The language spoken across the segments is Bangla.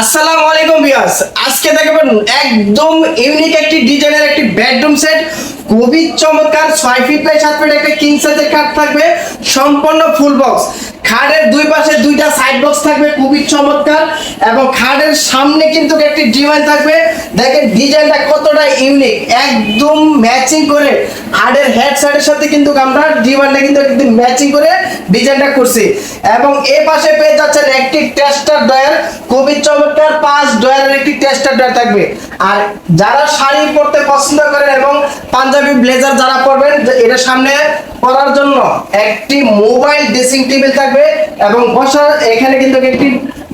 আসসালামু আলাইকুম ভিউয়ার্স। আজকে দেখবেন একদম ইউনিক একটি ডিজাইনের একটি বেডরুম সেট খুবই চমৎকার, ছয় ফিট বাই সাত ফিট একটা কিং সাইজের খাট থাকবে। সম্পূর্ণ ফুল বক্স খাটের দুই পাশে দুইটা সাইড বক্স থাকবে, খুবই চমৎকার। এবং খাটের সামনে কিন্তু একটি ডিজাইন থাকবে। দেখেন ডিজাইনটা কতটা ইউনিক একদম ম্যাচিং করে হাড়ের হেড সাইডের সাথে কিন্তু আমরা ডিজাইনটা কিন্তু একদম ম্যাচিং করে ডিজাইনটা করছি। এবং এ পাশে পেয়ে যাচ্ছেন একটি টেস্টার ডয়ার খুবই চমৎকার, পাঁচ ডয়ারের একটি টেস্টার ডয়ার থাকবে। আর যারা শাড়ি পরতে পছন্দ করেন এবং পাঞ্জাবি ব্লেজার যারা পরবেন এটার সামনে পরার জন্য একটি মোবাইল ড্রেসিং টেবিল থাকবে এবং বসার এখানে কিন্তু একটি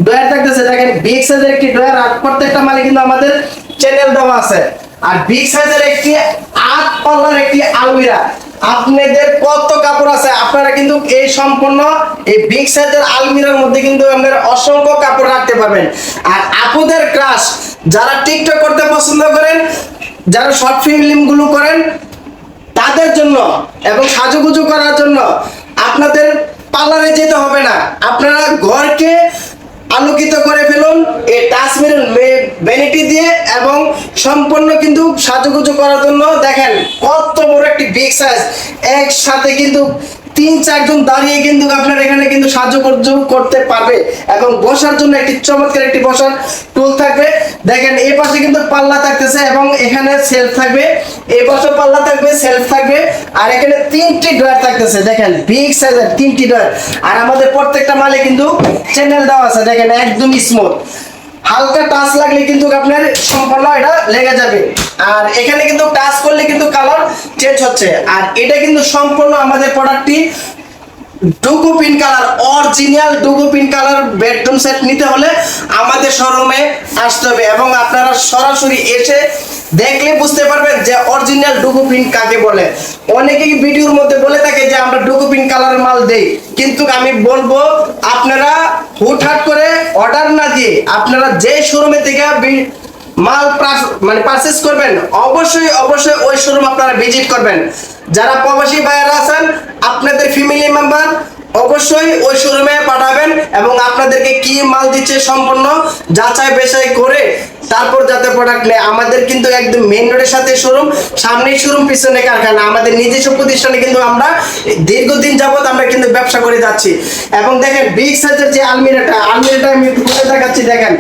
ডয়ার থাকতেছে। দেখেন বিগ সাইজের একটি ডয়ার আর প্রত্যেকটা মালে কিন্তু আমাদের চ্যানেল দেওয়া আছে। আর বিগ সাইজের একটি আট পাল্লার একটি আলমিরা। আপনাদের কত কাপড় আছে? আপনারা কিন্তু এই সম্পূর্ণ এই বিগ সাইজের আলমিরার মধ্যে কিন্তু আপনারা অসংখ্য কাপড় রাখতে পারবেন। আর আপুদের ক্রাশ যারা টিকটক করতে পছন্দ করেন, যারা শর্ট ফিল্মগুলো করেন তাদের জন্য এবং সাজুগুজু করার জন্য আপনাদের পার্লারে যেতে হবে না। আপনারা ঘরকে আলোকিত করে ফেলুন, এই টাচমিরন ভ্যানিটি দিয়ে এবং সম্পূর্ণ কিন্তু সাজুগুজু করার জন্য দেখেন কত বড় একটি বিগ সাইজ একসাথে কিন্তু তিন, চারজন দাঁড়িয়ে কিন্তু আপনার এখানে কিন্তু সাহায্য করতে পারবে। এবং বসার জন্য একটি চমৎকার একটি বসার টুল থাকবে। দেখেন, এই পাশে কিন্তু পাল্লা থাকতেছে এবং এখানে সেলফ থাকবে। এই পাশে পাল্লা থাকবে সেলফ থাকবে। আর এখানে তিনটি ড্রয়ার থাকতেছে। দেখেন বিগ সাইজের তিনটি ড্রয়ার আর আমাদের প্রত্যেকটা মালে কিন্তু চ্যানেল দেওয়া আছে। দেখেন, একদম স্মুথ হালকা টাচ লাগলে কিন্তু আপনার সম্পূর্ণ এটা লেগে যাবে। আর এখানে কিন্তু টাচ করলে কিন্তু কালার চেঞ্জ হচ্ছে। আর এটা কিন্তু সম্পূর্ণ আমাদের প্রোডাক্টটি ডুগু পিন কালার অরিজিনাল ডুগু পিন কালার বেডরুম সেট নিতে হলে আমাদের শোরুমে আসতে হবে। এবং আপনারা সরাসরি এসে দেখলে বুঝতে পারবেন যে অরিজিনাল ডুগু পিন কাকে বলে। অনেকেই ভিডিওর মধ্যে বলে থাকে যে আমরা ডুগু পিন কালারের মাল দেই। কিন্তু আমি বলব, আপনারা হুটহাট করে অর্ডার না দিয়ে আপনারা যে শোরুমে থেকে মাল মানে পারচেস করবেন, অবশ্যই অবশ্যই ওই শোরুম আপনারা ভিজিট করবেন। যারা প্রবাসী ভাইয়েরা আছেন, আপনাদের ফ্যামিলি মেম্বার অবশ্যই ওই শোরুমে পাঠাবেন এবং আপনাদেরকে কি মাল দিচ্ছে সম্পূর্ণ যাচাই বেচাই করে তারপর যাতে প্রোডাক্ট নেয়। আমাদের কিন্তু একদম মেন রোডের সাথে শোরুম সামনেই শোরুম পিছনে কারখানা। আমাদের নিজস্ব প্রতিষ্ঠানে কিন্তু আমরা দীর্ঘদিন যাবৎ আমরা কিন্তু ব্যবসা করে যাচ্ছি। এবং দেখেন বিগ সাইজের যে আলমিরাটা আলমিরাটা আমি একটু খুলে দেখাচ্ছি, দেখেন।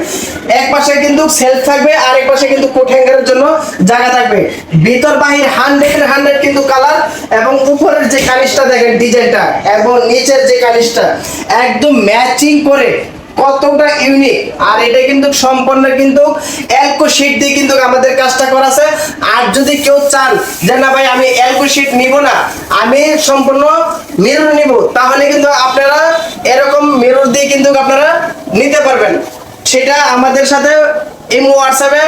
এক পাশে কিন্তু সেলফ থাকবে, আর এক পাশে কিন্তু কোট হ্যাঙ্গারের জন্য জায়গা থাকবে। ভিতর, বাহির হান্ড্রেড হান্ড্রেড কিন্তু কালার এবং উপরের যে কালিশটা, দেখেন ডিজাইনটা এবং নিচের যে কালিশটা, একদম ম্যাচিং করে কতটা ইউনিক আর এটা কিন্তু সম্পূর্ণ কিন্তু অ্যালকো শিট দিয়ে কিন্তু আমাদের কাজটা করা আছে। আর যদি কেউ চান যে না ভাই, আমি অ্যালকো শিট নিব না, আমি সম্পূর্ণ মিরর নিব, তাহলে কিন্তু আপনারা এরকম মিরর দিয়ে কিন্তু আপনারা নিতে পারবেন। সেটা আমাদের সাথে ইমো হোয়াটসঅ্যাপে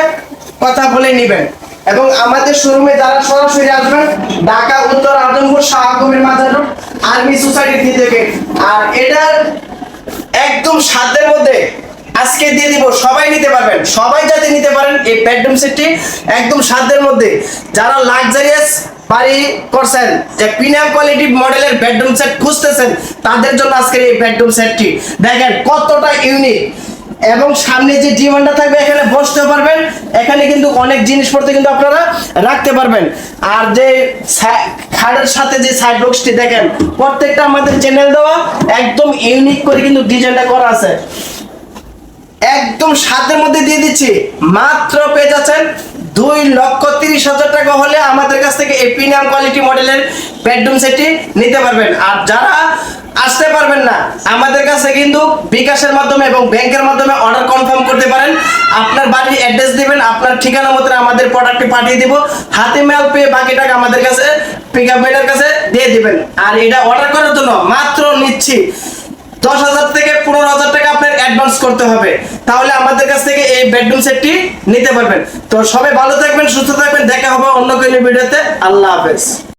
কথা বলে নেবেন। এবং আমাদের শোরুমে যারা সরাসরি আসবেন, ঢাকা, উত্তর, আজমপুর, শাহকুমির মাজার রোড আর্মি সোসাইটি থেকে। আর এটার একদম সাধ্যের মধ্যে আজকে দিয়ে দিব, সবাই নিতে পারবেন। সবাই যাতে নিতে পারেন এই বেডরুম সেটটি একদম সাধ্যের মধ্যে। যারা লাক্সারিয়াস বাড়ি করছেন, যে প্রিমিয়াম কোয়ালিটি মডেলের বেডরুম সেট খুঁজতেছেন, তাদের জন্য আজকের এই বেডরুম সেটটি দেখেন কতটা ইউনিক এবং সামনে যে ডিমান্ডটা থাকবে, এখানে বসতে পারবেন। এখানে কিন্তু অনেক জিনিসপত্র কিন্তু আপনারা রাখতে পারবেন। আর যে খাটের সাথে যে সাইড বক্সটি দেখেন, প্রত্যেকটা আমাদের চ্যানেল দেওয়া একদম ইউনিক করে কিন্তু ডিজাইনটা করা আছে। একদম সাথে মধ্যে দিয়ে দিচ্ছি। মাত্র পেয়ে যাচ্ছেন দুই লক্ষ তিরিশ হাজার টাকা হলে আমাদের কাছ থেকে এই প্রিমিয়াম কোয়ালিটি মডেলের বেডরুম সেটটি নিতে পারবেন। আর যারা আসতে পারবেন না, আমাদের কাছে কিন্তু বিকাশের মাধ্যমে এবং ব্যাংকের মাধ্যমে অর্ডার কনফার্ম করতে পারেন। আপনার বাড়ির অ্যাড্রেস দিবেন, আপনার ঠিকানা মতো আমাদের প্রোডাক্টটি পাঠিয়ে দিব। হাতে মেল পেয়ে বাকি টাকা আমাদের কাছে পিক আপ কাছে দিয়ে দিবেন। আর এটা অর্ডার করার জন্য মাত্র নিচ্ছি। দশ হাজার থেকে পনেরো হাজার টাকা আপনার অ্যাডভান্স করতে হবে। তাহলে আমাদের কাছ থেকে এই বেডরুম সেটটি নিতে পারবেন। তো সবাই ভালো থাকবেন, সুস্থ থাকবেন, দেখা হবে অন্য কোনো ভিডিওতে আল্লাহ হাফেজ।